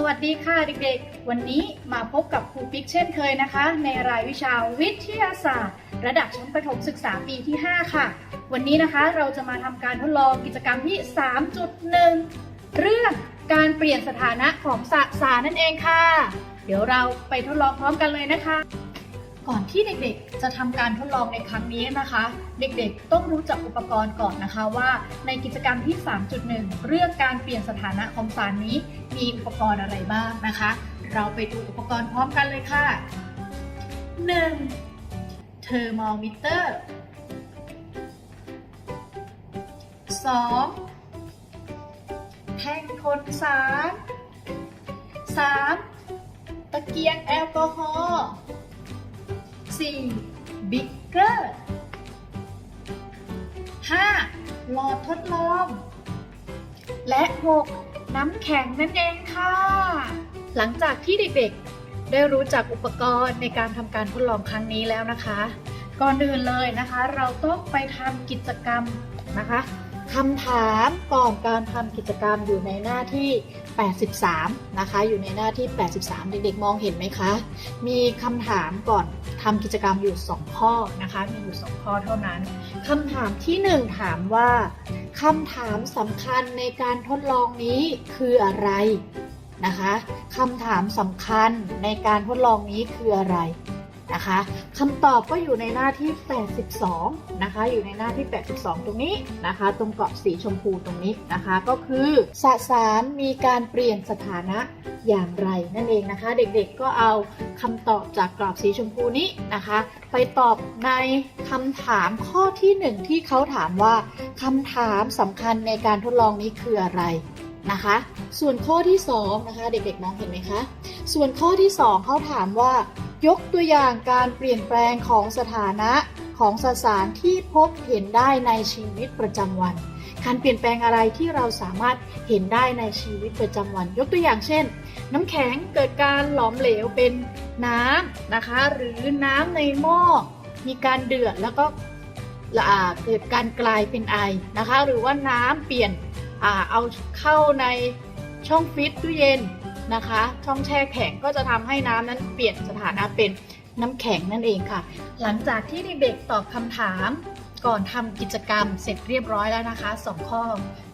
สวัสดีค่ะเด็กๆ วันนี้มาพบกับครูปิ๊กเช่นเคยนะคะ ในรายวิชาวิทยาศาสตร์ ระดับชั้นประถมศึกษาปีที่ 5 ค่ะ วันนี้นะคะเราจะมาทำการทดลองกิจกรรมที่ 3.1 เรื่องการเปลี่ยนสถานะของสสารนั่นเองค่ะ เดี๋ยวเราไปทดลองพร้อมกันเลยนะคะ ก่อนที่เด็กๆ จะทำการทดลองในครั้งนี้นะคะ เด็กๆ ต้องรู้จักอุปกรณ์ก่อนนะคะว่าในกิจกรรมที่ 3.1 เรื่องการเปลี่ยนสถานะของสารนี้ มีอุปกรณ์อะไรบ้างนะคะ เราไปดูอุปกรณ์พร้อมกันเลยค่ะ 1. เทอร์โมมิเตอร์ 2. แท่งทนสาร 3. ตะเกียงแอลกอฮอล์ 4. บิ๊กเกอร์ 5. หลอดทดลองและ 6. น้ำแข็งนั่นเองค่ะ หลังจากที่เด็กๆ ได้รู้จักอุปกรณ์ในการทำการทดลองครั้งนี้แล้วนะคะ ก่อนอื่นเลยนะคะ เราต้องไปทำกิจกรรมนะคะ คำถามก่อนการทำกิจกรรมอยู่ในหน้าที่ 83 นะคะ อยู่ในหน้าที่ 83 เด็กๆ มองเห็นไหมคะ มีคำถามก่อนทำกิจกรรมอยู่ 2 ข้อนะคะ มีอยู่ 2 ข้อเท่านั้นคำถามที่ 1 ถามว่าคำถามสำคัญในการทดลองนี้คืออะไรนะคะคำถามสำคัญในการทดลองนี้คืออะไร นะคะคำตอบก็อยู่ในหน้าที่ 82 นะคะ อยู่ในหน้าที่ 82 ตรงนี้นะคะ ตรงเกาะสีชมพูตรงนี้นะคะ ก็คือสสารมีการเปลี่ยนสถานะอย่างไรนั่นเองนะคะ เด็กๆก็เอาคำตอบจากกรอบสีชมพูนี้นะคะ ไปตอบในคำถามข้อที่หนึ่งที่เขาถามว่าคำถามสำคัญในการทดลองนี้คืออะไรนะคะ ส่วนข้อที่สองนะคะ เด็กๆมองเห็นไหมคะ ส่วนข้อที่สองเขาถามว่า ยกตัวอย่างการเปลี่ยนแปลงของสถานะของสสารที่พบเห็นได้ในชีวิตประจำวัน การเปลี่ยนแปลงอะไรที่เราสามารถเห็นได้ในชีวิตประจำวัน ยกตัวอย่างเช่น น้ำแข็งเกิดการหลอมเหลวเป็นน้ำนะคะ หรือน้ำในหม้อมีการเดือดแล้วก็อ่าเกิดการกลายเป็นไอนะคะ หรือว่าน้ำเปลี่ยนอเอาเข้าในช่องฟิตตู้เย็น นะคะ ช่องแช่แข็งก็จะทำให้น้ำนั้นเปลี่ยนสถานะเป็นน้ำแข็งนั่นเองค่ะ หลังจากที่เด็กๆตอบคำถามก่อนทำกิจกรรมเสร็จเรียบร้อยแล้วนะคะสองข้อ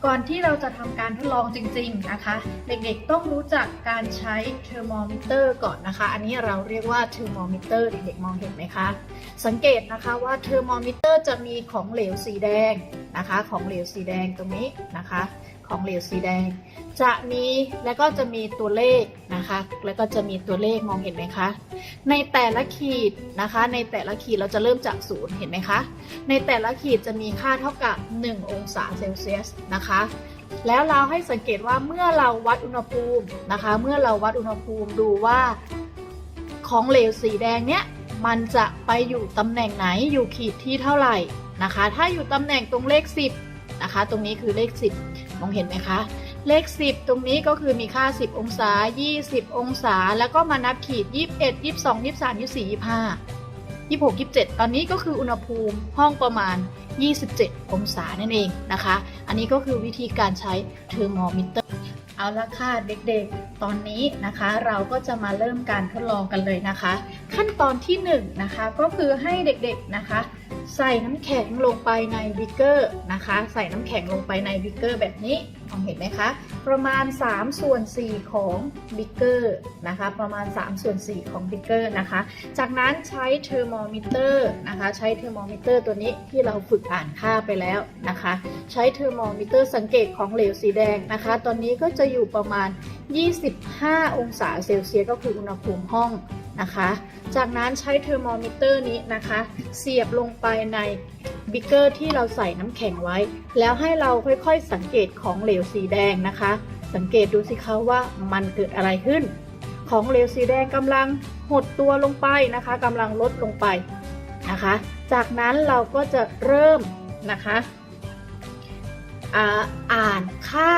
ก่อนที่เราจะทำการทดลองจริง ๆนะคะ เด็กๆต้องรู้จักการใช้เทอร์โมมิเตอร์ก่อนนะคะ อันนี้เราเรียกว่าเทอร์โมมิเตอร์เด็กๆมองเห็นไหมคะ สังเกตนะคะว่าเทอร์โมมิเตอร์จะมีของเหลวสีแดงนะคะ ของเหลวสีแดงตรงนี้นะคะ ของเหลวสีแดง จะมีแล้วก็จะมีตัวเลขนะคะ แล้วก็จะมีตัวเลขมองเห็นไหมคะ ในแต่ละขีดนะคะ ในแต่ละขีดเราจะเริ่มจากศูนย์เห็นไหมคะ ในแต่ละขีดจะมีค่าเท่ากับ 1 องศาเซลเซียสนะคะแล้วเราให้สังเกตว่าเมื่อเราวัดอุณหภูมินะคะ เมื่อเราวัดอุณหภูมิดูว่าของเหลวสีแดงเนี้ยมันจะไปอยู่ตำแหน่งไหนอยู่ขีดที่เท่าไหร่นะคะ ถ้าอยู่ตำแหน่งตรงเลข 10 นะคะ ตรงนี้คือเลข 10 มองเห็นไหมคะ เลข 10 ตรงนี้ก็คือมีค่า 10 องศา 20 องศา แล้วก็มานับขีด 21 22 23 24 25 26 27 ตอนนี้ก็คืออุณหภูมิห้องประมาณ 27 องศานั่นเองนะคะ อันนี้ก็คือวิธีการใช้เทอร์โมมิเตอร์ เอาละค่ะเด็กๆ ตอนนี้นะคะเราก็จะมาเริ่มการทดลองกันเลยนะคะ ขั้นตอนที่1นงนะคะก็คือให้เด็กๆนะคะ ใส่น้ำแข็งลงไปในบิกเกอร์นะคะ ใส่น้ำแข็งลงไปในบิกเกอร์แบบนี้ องเห็นไหมคะ ประมาณ 3 ส่วน 4 ของบิกเกอร์นะคะ ประมาณ 3 ส่วน 4 ของบิกเกอร์นะคะ จากนั้นใช้เทอร์โมมิเตอร์นะคะ ใช้เทอร์โมมิเตอร์ตัวนี้ที่เราฝึกอ่านค่าไปแล้วนะคะ ใช้เทอร์โมมิเตอร์สังเกตของเหลวสีแดงนะคะ ตอนนี้ก็จะอยู่ประมาณ 25 องศาเซลเซียสก็คืออุณหภูมิห้อง นะคะ จากนั้นใช้เทอร์โมมิเตอร์นี้นะคะ เสียบลงไปในบิกเกอร์ที่เราใส่น้ำแข็งไว้ แล้วให้เราค่อยๆสังเกตของเหลวสีแดงนะคะ สังเกตดูสิคะว่ามันเกิดอะไรขึ้น ของเหลวสีแดงกำลังหดตัวลงไปนะคะกำลังลดลงไปนะคะ จากนั้นเราก็จะเริ่มนะคะอ่าอ่านค่า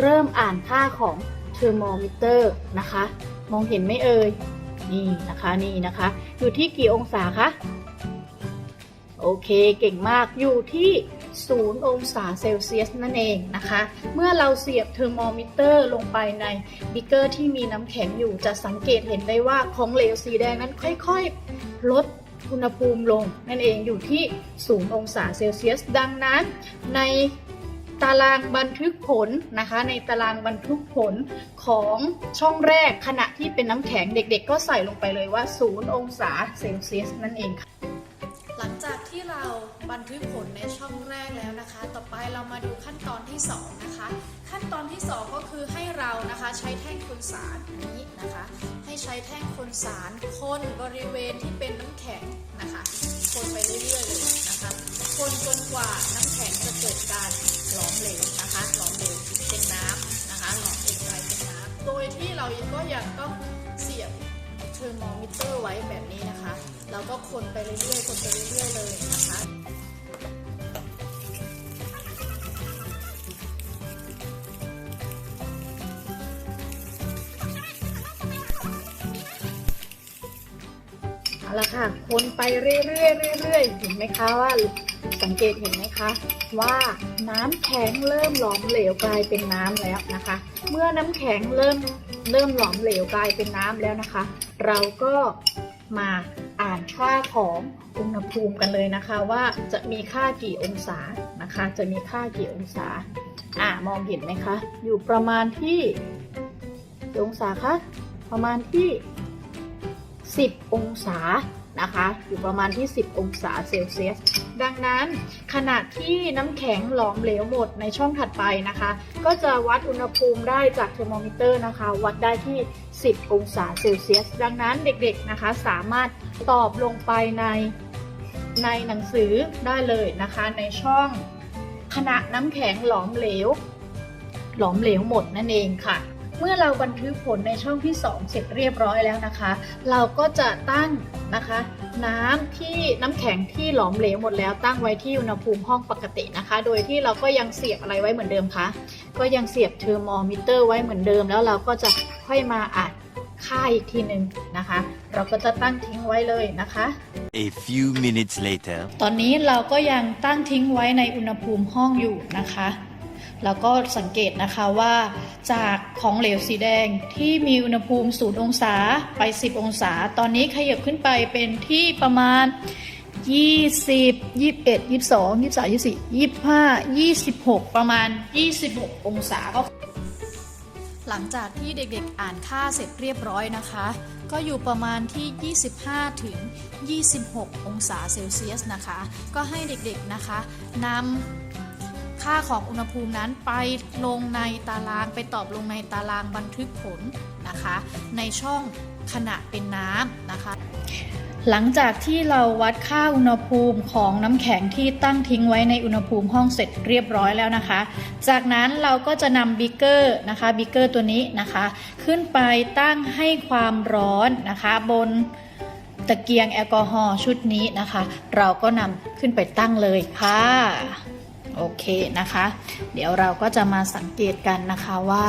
เริ่มอ่านค่าของเทอร์โมมิเตอร์นะคะ มองเห็นไหมเอ่ย นี่นะคะนี่นะคะ อยู่ที่กี่องศาคะโอเคเก่งมากอยู่ที่0องศาเซลเซียสนั่นเองนะคะ เมื่อเราเสียบเทอร์โมมิเตอร์ลงไปในบิกเกอร์ที่มีน้ำแข็งอยู่จะสังเกตเห็นได้ว่าของเหลวสีแดงนั้นค่อยๆ ลดอุณหภูมิลงนั่นเองอยู่ที่0องศาเซลเซียส ดังนั้นใน ตารางบันทึกผลนะคะ ในตารางบันทึกผลของช่องแรกขณะที่เป็นน้ำแข็งเด็กๆ ก็ใส่ลงไปเลยว่า 0 องศาเซลเซียสนั่นเองค่ะ หลังจากที่เราบันทึกผลในช่องแรกแล้วนะคะ ต่อไปเรามาดูขั้นตอนที่ 2 นะคะ ขั้นตอนที่ 2 ก็คือให้เรานะคะใช้แท่งคนสารนี้นะคะ ให้ใช้แท่งคนสารคนบริเวณที่เป็นน้ำแข็งนะคะ คนไปเรื่อยๆเลยนะคะ คนจนกว่านะ เราก็ยังต้องเสียบเทอร์โมมิเตอร์ไว้แบบนี้นะคะแล้วก็คนไปเรื่อยๆ คนไปเรื่อยๆเลยนะคะเอาละค่ะคนไปเรื่อยๆเรื่อยๆเห็นไหมคะว่าสังเกตเห็นไหมคะ ว่าน้ำแข็งเริ่มหลอมเหลวกลายเป็นน้ำแล้วนะคะ เมื่อน้ำแข็งเริ่ม เริ่มหลอมเหลวกลายเป็นน้ำแล้วนะคะ เราก็มาอ่านค่าของอุณหภูมิกันเลยนะคะ ว่าจะมีค่ากี่องศานะคะ จะมีค่ากี่องศาอ่ามองเห็นไหมคะ อยู่ประมาณที่กี่องศาคะประมาณที่ 10 องศา นะคะ อยู่ประมาณที่ 10 องศาเซลเซียส ดังนั้นขณะที่น้ำแข็งหลอมเหลวหมดในช่องถัดไปนะคะ ก็จะวัดอุณหภูมิได้จากเทอร์โมมิเตอร์นะคะ วัดได้ที่ 10 องศาเซลเซียส ดังนั้นเด็กๆนะคะสามารถตอบลงไปในในหนังสือได้เลยนะคะ ในช่องขณะน้ำแข็งหลอมเหลว หลอมเหลวหมดนั่นเองค่ะ เมื่อเราบันทึกผลในช่องที่ 2 เสร็จเรียบร้อยแล้วนะคะ เราก็จะตั้งนะคะ น้ำที่น้ำแข็งที่หลอมเหลวหมดแล้วตั้งไว้ที่อุณหภูมิห้องปกตินะคะ โดยที่เราก็ยังเสียบอะไรไว้เหมือนเดิมคะก็ยังเสียบเทอร์โมมิเตอร์ไว้เหมือนเดิม แล้วเราก็จะค่อยมาอ่านค่าอีกทีหนึ่งนะคะ เราก็จะตั้งทิ้งไว้เลยนะคะ A few minutes later. ตอนนี้เราก็ยังตั้งทิ้งไว้ในอุณหภูมิห้องอยู่นะคะ แล้วก็สังเกตนะคะว่าจากของเหลวสีแดงที่มีอุณหภูมิ 0 องศาไป 10 องศา ตอนนี้ขยับขึ้นไปเป็นที่ประมาณ 20 21 22 23 24 25 26 ประมาณ 26 องศาก็หลังจากที่เด็กๆอ่านค่าเสร็จเรียบร้อยนะคะ ก็อยู่ประมาณที่ 25 ถึง 26 องศาเซลเซียสนะคะ ก็ให้เด็กๆนะคะนำ ค่าของอุณหภูมินั้นไปลงในตารางไปตอบลงในตารางบันทึกผลนะคะ ในช่องขณะเป็นน้ำนะคะ หลังจากที่เราวัดค่าอุณหภูมิของน้ำแข็งที่ตั้งทิ้งไว้ในอุณหภูมิห้องเสร็จเรียบร้อยแล้วนะคะ จากนั้นเราก็จะนำบิกเกอร์นะคะบิกเกอร์ตัวนี้นะคะ ขึ้นไปตั้งให้ความร้อนนะคะบนตะเกียงแอลกอฮอล์ชุดนี้นะคะ เราก็นำขึ้นไปตั้งเลยค่ะ โอเคนะคะ เดี๋ยวเราก็จะมาสังเกตกันนะคะว่า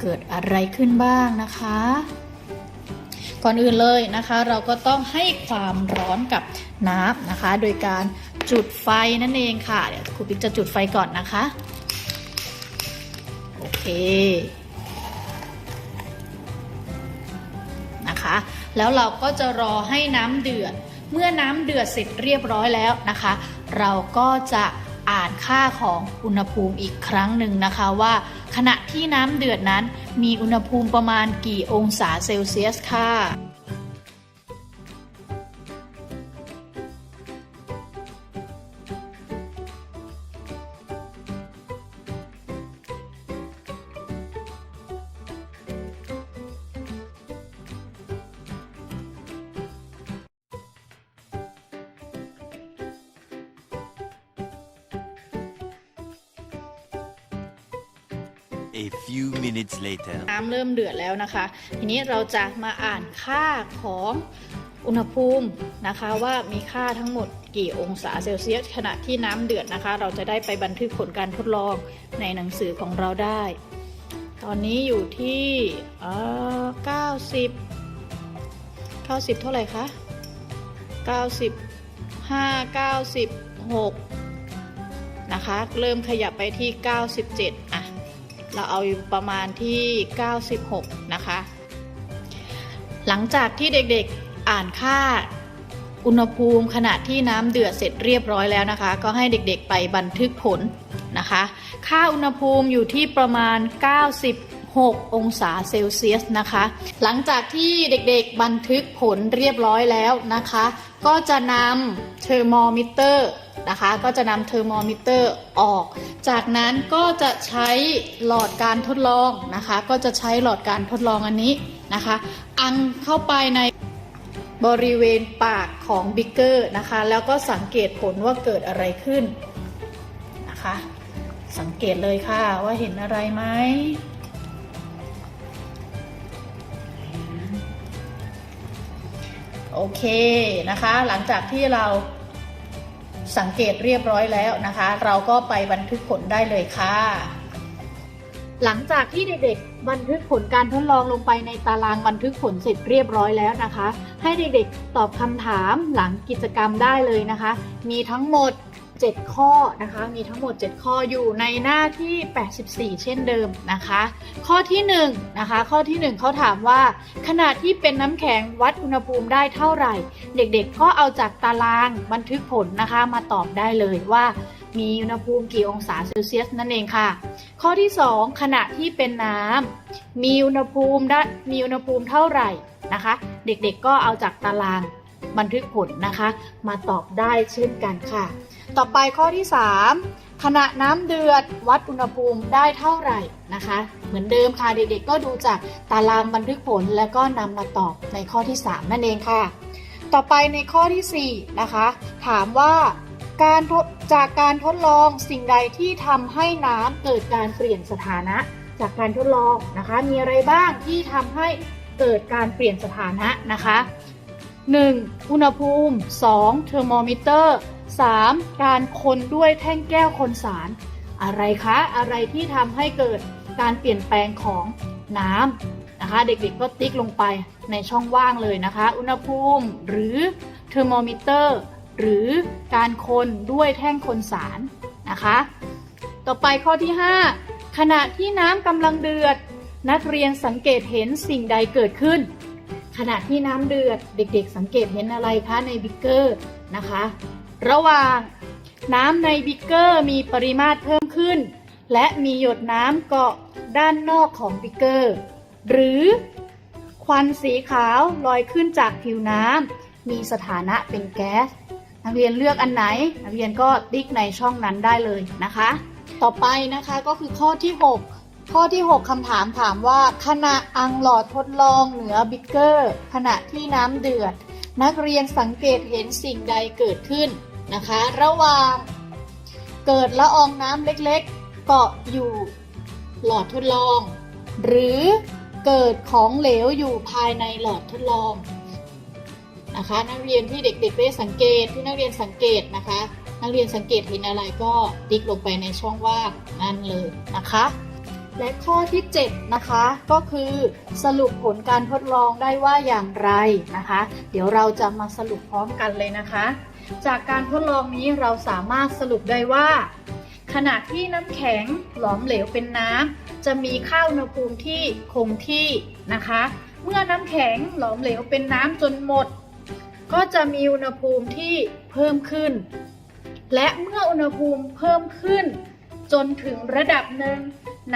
เกิดอะไรขึ้นบ้างนะคะ ก่อนอื่นเลยนะคะ เราก็ต้องให้ความร้อนกับน้ำนะคะ โดยการจุดไฟนั่นเองค่ะ เดี๋ยวครูปิ๊กจะจุดไฟก่อนนะคะ โอเคนะคะแล้วเราก็จะรอให้น้ำเดือด เมื่อน้ำเดือดเสร็จเรียบร้อยแล้วนะคะ เราก็จะ อ่านค่าของอุณหภูมิอีกครั้งหนึ่งนะคะว่า ขณะที่น้ำเดือดนั้นมีอุณหภูมิประมาณกี่องศาเซลเซียสค่ะ A few minutes later. น้ำเริ่มเดือดแล้วนะคะ ทีนี้เราจะมาอ่านค่าของอุณหภูมินะคะว่ามีค่าทั้งหมดกี่องศาเซลเซียสขณะที่น้ำเดือดนะคะ เราจะได้ไปบันทึกผลการทดลองในหนังสือของเราได้ ตอนนี้อยู่ที่เอ่อ90 90เท่าไหร่คะ95 96นะคะ เริ่มขยับไปที่ 97 เราเอาอยู่ประมาณที่ 96 นะคะ หลังจากที่เด็กๆอ่านค่าอุณหภูมิขณะที่น้ำเดือดเสร็จเรียบร้อยแล้วนะคะ ก็ให้เด็กๆไปบันทึกผลนะคะ ค่าอุณหภูมิอยู่ที่ประมาณ 96 องศาเซลเซียสนะคะ หลังจากที่เด็กๆบันทึกผลเรียบร้อยแล้วนะคะ ก็จะนำเทอร์โมมิเตอร์นะคะ ก็จะนำเทอร์โมมิเตอร์ออก จากนั้นก็จะใช้หลอดการทดลองนะคะ ก็จะใช้หลอดการทดลองอันนี้นะคะ อังเข้าไปในบริเวณปากของบิ๊กเกอร์นะคะ แล้วก็สังเกตผลว่าเกิดอะไรขึ้นนะคะ สังเกตเลยค่ะว่าเห็นอะไรไหม โอเคนะคะ หลังจากที่เราสังเกตเรียบร้อยแล้วนะคะ เราก็ไปบันทึกผลได้เลยค่ะ หลังจากที่เด็กๆ บันทึกผลการทดลองลงไปในตารางบันทึกผลเสร็จเรียบร้อยแล้วนะคะ ให้เด็กๆ ตอบคำถามหลังกิจกรรมได้เลยนะคะ มีทั้งหมด 7 ข้อนะคะ มีทั้งหมด 7 ข้ออยู่ในหน้าที่ 84 เช่นเดิมนะคะ ข้อที่1นะคะ ข้อที่ 1เขาถามว่าขณะที่เป็นน้ำแข็งวัดอุณหภูมิได้เท่าไหร่ เด็กๆ ก็เอาจากตารางบันทึกผลนะคะ มาตอบได้เลยว่ามีอุณหภูมิกี่องศาเซลเซียสนั่นเองค่ะ ข้อที่ 2 ขณะที่เป็นน้ำมีอุณหภูมิได้มีอุณหภูมิเท่าไหร่นะคะ เด็กๆก็เอาจากตารางบันทึกผลนะคะ มาตอบได้เช่นกันค่ะ ต่อไปข้อที่ 3 ขณะน้ำเดือดวัดอุณหภูมิได้เท่าไหร่นะคะ เหมือนเดิมค่ะเด็กๆ ก็ดูจากตารางบันทึกผลแล้วก็นำมาตอบในข้อที่ 3 นั่นเองค่ะ ต่อไปในข้อทีสี่ 4 นะคะ ถามว่าการจากการทดลองสิ่งใดที่ทำให้น้ำเกิดการเปลี่ยนสถานะ จากการทดลองนะคะ มีอะไรบ้างที่ทำให้เกิดการเปลี่ยนสถานะนะคะ 1. อุณหภูมิ 2. เทอร์โมมิเตอร์ 3. การคนด้วยแท่งแก้วคนสาร อะไรคะ อะไรที่ทำให้เกิดการเปลี่ยนแปลงของน้ำนะคะ เด็กๆก็ติ๊กลงไปในช่องว่างเลยนะคะ อุณหภูมิหรือเทอร์โมมิเตอร์หรือการคนด้วยแท่งคนสารนะคะ ต่อไปข้อที่ 5 ขณะที่น้ำกำลังเดือด นักเรียนสังเกตเห็นสิ่งใดเกิดขึ้น ขณะที่น้ำเดือดเด็กๆ สังเกตเห็นอะไรคะในบิ๊กเกอร์นะคะ ระหว่างน้ำในบิกเกอร์มีปริมาตรเพิ่มขึ้น และมีหยดน้ำเกาะด้านนอกของบิกเกอร์ หรือควันสีขาวลอยขึ้นจากผิวน้ำมีสถานะเป็นแก๊ส นักเรียนเลือกอันไหน นักเรียนก็ติ๊กในช่องนั้นได้เลยนะคะ ต่อไปนะคะก็คือข้อที่ 6 ข้อที่ 6คำถามถามว่า ขณะอังหลอดทดลองเหนือบิกเกอร์ ขณะที่น้ำเดือด นักเรียนสังเกตเห็นสิ่งใดเกิดขึ้น นะคะ ระหว่างเกิดละอองน้ำเล็กๆ เกาะอยู่หลอดทดลอง หรือเกิดของเหลวอยู่ภายในหลอดทดลองนะคะนักเรียนที่เด็กๆได้สังเกตที่นักเรียนสังเกตนะคะ นักเรียนสังเกตเห็นอะไรก็ติ๊กลงไปในช่องว่างนั่นเลยนะคะ และข้อที่7นะคะก็คือสรุปผลการทดลองได้ว่าอย่างไรนะคะ เดี๋ยวเราจะมาสรุปพร้อมกันเลยนะคะ จากการทดลองนี้เราสามารถสรุปได้ว่า ขณะที่น้ำแข็งหลอมเหลวเป็นน้ำจะมีค่าอุณหภูมิที่คงที่นะคะ เมื่อน้ำแข็งหลอมเหลวเป็นน้ำจนหมด ก็จะมีอุณหภูมิที่เพิ่มขึ้น และเมื่ออุณหภูมิเพิ่มขึ้น จนถึงระดับหนึ่ง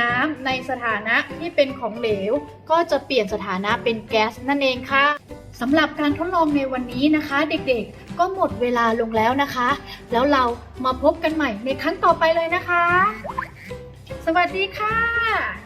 น้ำในสถานะที่เป็นของเหลว ก็จะเปลี่ยนสถานะเป็นแก๊สนั่นเองค่ะสำหรับการทดลองในวันนี้นะคะ เด็กๆ ก็หมดเวลาลงแล้วนะคะ แล้วเรามาพบกันใหม่ในครั้งต่อไปเลยนะคะ สวัสดีค่ะ